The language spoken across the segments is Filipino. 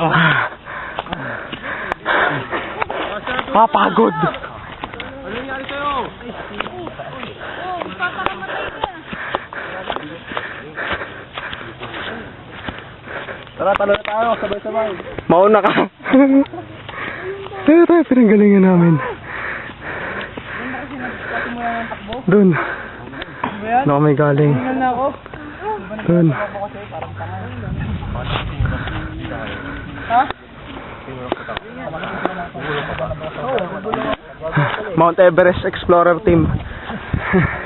Ah, pagod. Ano nangyari sa'yo? Tara, talo na tayo. Sabay-sabay. Mauna ka. Tayo tayo, pinanggalingan namin. Doon. Na kami galing. na ako. Doon. Mount Everest Explorer Team.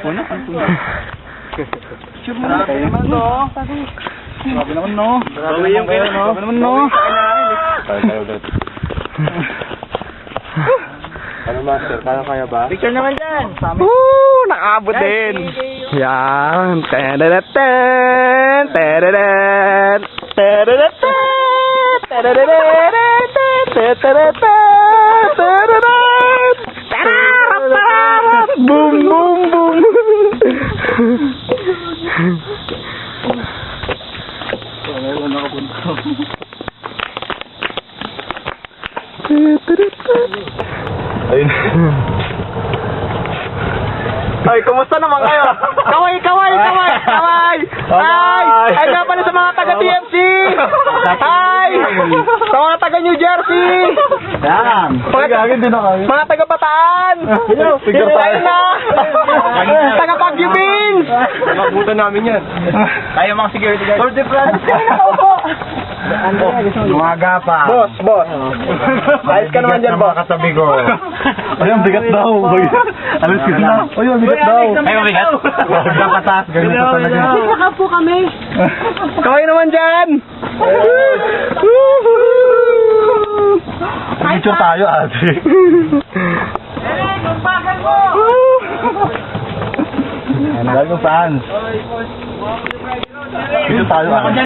Una, kayo naman to. Grabe naman no. Grabe yung kayo no. Grabe naman no. Ano master? Kaya kaya ba? Picture naman dyan. Woo! Nakaabot din. Yan. Tadadatan. Tadadatan. Tadadatan. Tadadatan. Boom, boom, boom. Ayun. Ay, kumusta naman kayo? Kaway, kaway, kaway, kaway! Ay! Ay, nga pala sa mga taga TFC! Ay! Sa mga taga New Jersey! Yan. Mga, Gagawin din ako. mga taga Bataan! Tayo. na! taga Baguio Beans! Mabutan namin yan. Tayo mga security guys. Tour de France. Lumaga pa. Boss, boss. Ayos ka naman dyan, boss. Katabi ko. Ayun, bigat daw. Alis ka na. Ayun, bigat daw. Ayun, bigat. Huwag pataas. Ganun pa talaga. Saka po kami. Kaway naman dyan! Picture tayo, ate. Ayan, bagong fans. Picture tayo, ate.